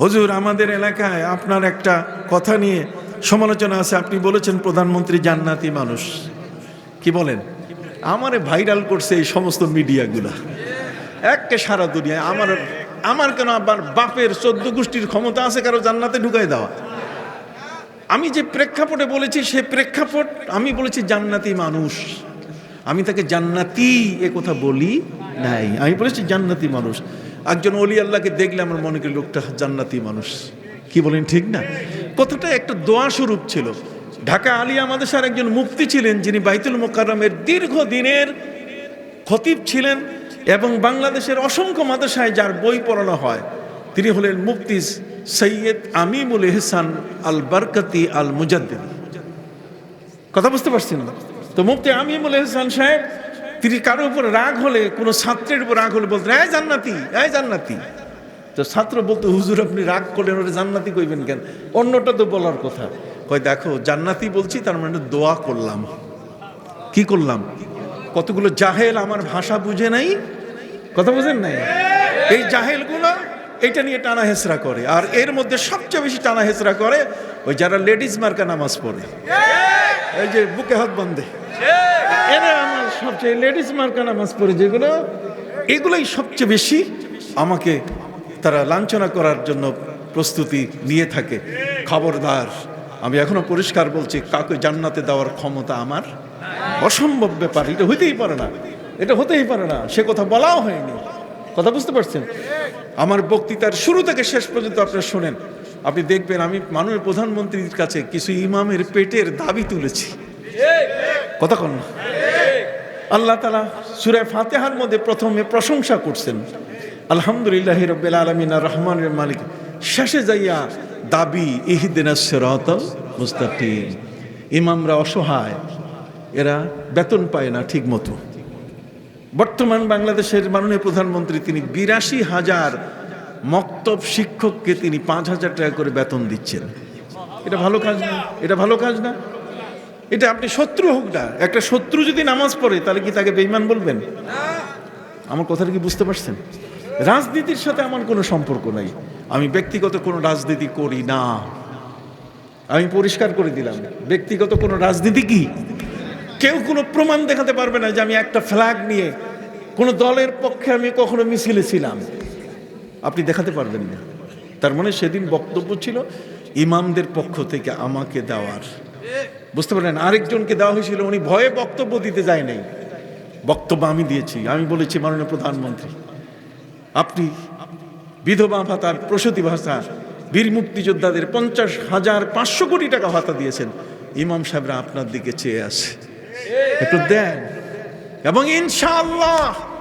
হুজুর, আমাদের এলাকায় আপনার একটা কথা নিয়ে সমালোচনা আছে। আপনি বলেছেন প্রধানমন্ত্রী জান্নাতি মানুষ। কি বলেন? আমারে ভাইরাল করছে এই সমস্ত মিডিয়াগুলা। একে সারা দুনিয়ায় আমার আমার কেন আবার বাপের চোদ্দ গোষ্ঠীর ক্ষমতা আছে কারও জান্নাতে ঢুকাই দেওয়া? আমি যে প্রেক্ষাপটে বলেছি, সে প্রেক্ষাপট আমি বলেছি জান্নাতি মানুষ। আমি তাকে জান্নাতি এ কথা বলি নাই। আমি বলেছি জান্নাতি মানুষ। একজন অলি আল্লাহকে দেখলে আমার মনে করি লোকটা জান্নাতি মানুষ। কি বলেন ঠিক না? কথাটা একটা দোয়া স্বরূপ ছিল। ঢাকা আলিয়া মাদেশার একজন মুফতি ছিলেন যিনি বাইতুল মোকাররমের দীর্ঘদিনের খতিব ছিলেন এবং বাংলাদেশের অসংখ্য মাদ্রাসায় যার বই পড়ানো হয়। তিনি হলেন মুফতি সৈয়দ আমিমুল এহসান আল বারকাতি আল মুজাদ্দিদ কথা বুঝতে পারছেন তো মুফতি আমিমুল এহসান সাহেব তিনি কারও উপর রাগ হলে, কোনো ছাত্রের উপর রাগ হলে বলতেন, এই জান্নাতি এই জান্নাতি। তো ছাত্র বলতো, হুজুর, আপনি রাগ করলেন ওটা জান্নাতি কইবেন কেন? অন্যটা তো বলার কথা। কয়, দেখো, জান্নাতি বলছি, তার মানে দোয়া করলাম। কি করলাম? কতগুলো জাহেল আমার ভাষা বুঝে নাই? কথা বুঝেন নাই? এই জাহেলগুলো এটা নিয়ে টানা হেসরা করে। আর এর মধ্যে সবচেয়ে বেশি টানা হেসরা করে, ওই যারা লেডিস মার্কা নামাজ পড়ে। এই যে, বুকে হাত বন্ধে। এরা সবচেয়ে লেডিস মার্কা নামাজ পড়ে যেগুলো, এগুলোই সবচেয়ে বেশি আমাকে তারা লাঞ্ছনা করার জন্য প্রস্তুতি নিয়ে থাকে। খবরদার, আমি এখনও পরিষ্কার বলছি কাকে জান্নাতে দেওয়ার ক্ষমতা আমার অসম্ভব ব্যাপার। এটা হইতেই পারে না। এটা হতেই পারে না। সে কথা বলাও হয়নি। কথা বুঝতে পারছেন? আমার বক্তৃতার শুরু থেকে শেষ পর্যন্ত আপনারা শোনেন। আপনি দেখবেন আমি মাননীয় প্রধানমন্ত্রীর কাছে কিছু ইমামের পেটের দাবি তুলেছি। কথা কন না। আল্লাহ তালা সুরায় ফাতেহার মধ্যে প্রথমে প্রশংসা করছেন। আলহামদুলিল্লাহ রব্বিল আলমিন রহমান মালিক। শেষে যাইয়া দাবি, ইহিদিন ইমামরা অসহায়, এরা বেতন পায় না ঠিক মতো বর্তমান বাংলাদেশের মাননীয় প্রধানমন্ত্রী তিনি বিরাশি হাজার মক্তব শিক্ষককে তিনি পাঁচ হাজার টাকা করে বেতন দিচ্ছেন। এটা ভালো কাজ না? এটা ভালো কাজ না? এটা আপনি শত্রু হোক না, একটা শত্রু যদি নামাজ পড়ে, তাহলে কি তাকে বেইমান বলবেন? আমার কথাটা কি বুঝতে পারছেন? রাজনীতির সাথে আমার কোনো সম্পর্ক নাই। আমি ব্যক্তিগত কোনো রাজনীতি করি না। আমি পরিষ্কার করে দিলাম, ব্যক্তিগত কোনো রাজনীতি কি? কেউ কোনো প্রমাণ দেখাতে পারবে না যে আমি একটা ফ্ল্যাগ নিয়ে কোনো দলের পক্ষে আমি কখনো মিছিলে ছিলাম। আপনি দেখাতে পারবেন না। তার মানে সেদিন বক্তব্য ছিল, ইমামদের পক্ষ থেকে আমাকে দেওয়ার। বুঝতে পারলেন? আরেকজনকে দেওয়া হয়েছিল, উনি ভয়ে বক্তব্য দিতে যায় নাই। বক্তব্য আমি দিয়েছি, আমি বলেছি মাননীয় প্রধানমন্ত্রী, আপনি বিধবা ভাতার প্রসূতি ভাতা, বীর মুক্তিযোদ্ধাদের পঞ্চাশ হাজার পাঁচশো কোটি টাকা ভাতা দিয়েছেন। ইমাম সাহেবরা আপনার দিকে চেয়ে আছে। একটু দেন। এবং ইনশাআল্লাহ